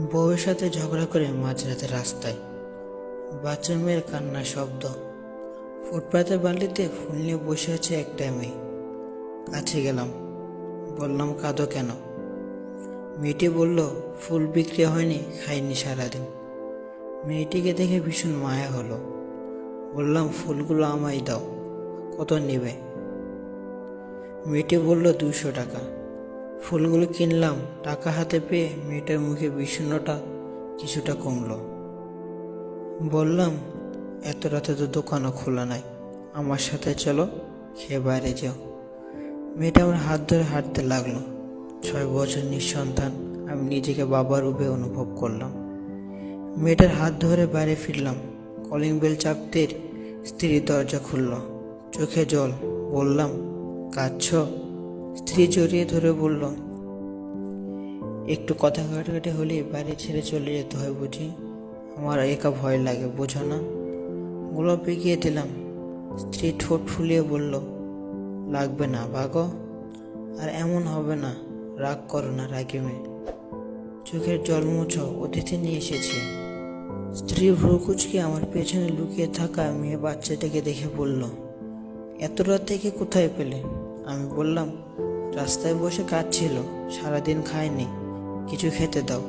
বউয়ের সাথে ঝগড়া করে মাঝরাতে রাস্তায়। বাচ্চা মেয়ের কান্নার শব্দ। ফুটপাতের বালিতে ফুল নিয়ে বসে আছে একটা মেয়ে। কাছে গেলাম। বললাম, কাঁদো কেন? মেয়েটি বলল, ফুল বিক্রি হয়নি, খাইনি সারাদিন। মেয়েটিকে দেখে ভীষণ মায়া হলো। বললাম, ফুলগুলো আমায় দাও, কত নেবে? মেয়েটি বলল, দুশো টাকা। ফুলগুলো কিনলাম, টাকা হাতে পেয়ে মেয়েটার মুখে বিষণ্ণটা কিছুটা কমলো। বললাম, এত রাতে তো দোকানও খোলা নাই, আমার সাথে চলো, খেয়ে বাইরে যাও। মেয়েটা আমার হাত ধরে হাঁটতে লাগল। ছয় বছর নিঃসন্তান, আমি নিজেকে বাবার রূপে অনুভব করলাম। মেয়েটার হাত ধরে বাইরে ফিরলাম। কলিং বেল চাপতে স্ত্রীর দরজা খুলল। চোখে জল, বললাম, কাঁদছ? স্ত্রী জড়িয়ে ধরে বলল, একটু কথা কাটাকাটি হলে বাড়ি ছেড়ে চলে যেতে হয় বুঝি। আমার একা ভয় লাগে, বোঝো না। গোলাপ এগিয়ে দিলাম। স্ত্রী ঠোঁট ফুলিয়ে বলল, লাগবে না ভাগো আর এমন হবে না, রাগ করো না রাগে মেয়ে চোখের জল মুছো, অতিথি নিয়ে এসেছি। স্ত্রী ভ্রুকুচকে আমার পেছনে লুকিয়ে থাকা মেয়ে বাচ্চাটাকে দেখে বলল, এত রাত থেকে কোথায় পেলে? আমি বললাম রাস্তায় বসে কাঁদছিল সারাদিন খায়নি। কিছু খেতে দাও।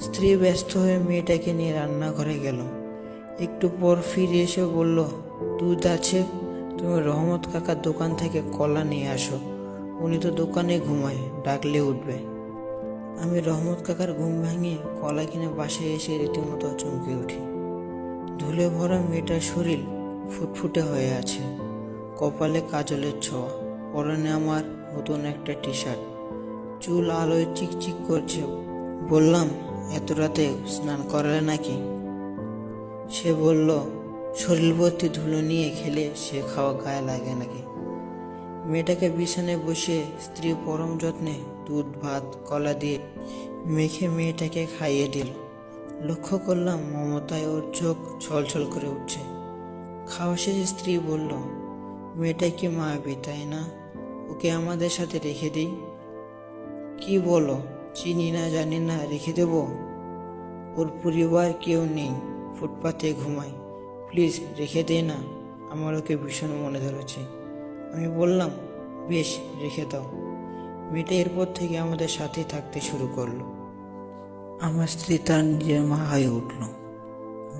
স্ত্রী ব্যস্ত হয়ে মেয়েটাকে নিয়ে রান্নাঘরে গেল। একটু পর ফিরে এসে বলল, দুধ আছে, তুমি রহমত কাকার দোকান থেকে কলা নিয়ে আসো। উনি তো দোকানে ঘুমায়, ডাকলে উঠবে। আমি রহমত কাকার ঘুম ভাঙিয়ে কলা কিনে বাসায় এসে রীতিমতো চমকে উঠি। ধুলে ভরা মেয়েটার শরীর ফুটফুটে হয়ে আছে। কপালে কাজলের ছোঁয়া। পরনে আমার নতুন একটা টি শার্ট চুল আলোয় চিকচিক করছে। বললাম, এত রাতে স্নান করালে নাকি? সে বলল, শরীর ভর্তি ধুলো নিয়ে খেলে সে খাওয়া গায়ে লাগে নাকি? মেয়েটাকে বিছানায় বসে স্ত্রী পরম যত্নে দুধ, ভাত, কলা দিয়ে মেখে মেয়েটাকে খাইয়ে দিল। লক্ষ্য করলাম মমতায় ওর চোখ ছলছল করে উঠছে। খাওয়া শেষে স্ত্রী বলল, মেয়েটা কি মায়াবী, তাই না? ওকে আমাদের সাথে রেখে দিই। কি বলো? চিনি না, জানি না, রেখে দেব? ওর পরিবার কেউ নেই, ফুটপাতে ঘুমায়। প্লিজ রেখে দে না, আমার ওকে ভীষণ মনে ধরেছে। আমি বললাম, বেশ, রেখে দাও। মেয়েটা এরপর থেকে আমাদের সাথেই থাকতে শুরু করল। আমার স্ত্রী তার নিজের মা হয়ে উঠল।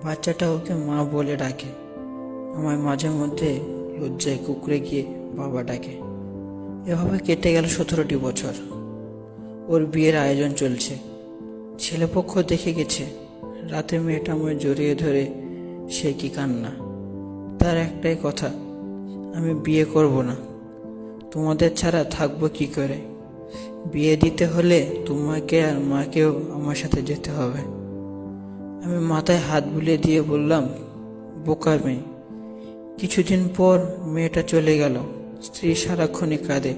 বাচ্চাটা ওকে মা বলে ডাকে। আমার মাঝে মধ্যে লজ্জায় কুকুরে গিয়ে বাবা ডাকে। এভাবে কেটে গেল সতেরোটি বছর। ওর বিয়ের আয়োজন চলছে। ছেলেপক্ষ দেখে গেছে, রাতে মেয়েটা আমায় জড়িয়ে ধরে সে কি কান্না। তার একটাই কথা, আমি বিয়ে করব না। তোমাদের ছাড়া থাকব কি করে? বিয়ে দিতে হলে তোমাকে আর মাকেও আমার সাথে যেতে হবে। আমি মাথায় হাত বুলিয়ে দিয়ে বললাম বোকা মেয়ে। কিছুদিন পর মেয়েটা চলে গেল। স্ত্রী সারাক্ষণে কাঁদে।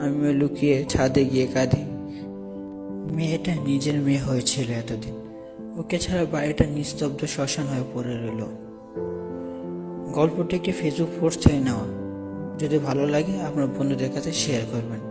আমিও লুকিয়ে ছাদে গিয়ে কাঁদি। মেয়েটা নিজের মেয়ে হয়েছিল এতদিন। ওকে ছাড়া বাড়িটা নিস্তব্ধ শ্মশান হয়ে পড়ে রইল। গল্পটি একটি ফেসবুক পোস্ট থেকে নেওয়া। যদি ভালো লাগে, আপনার বন্ধুদের কাছে শেয়ার করবেন।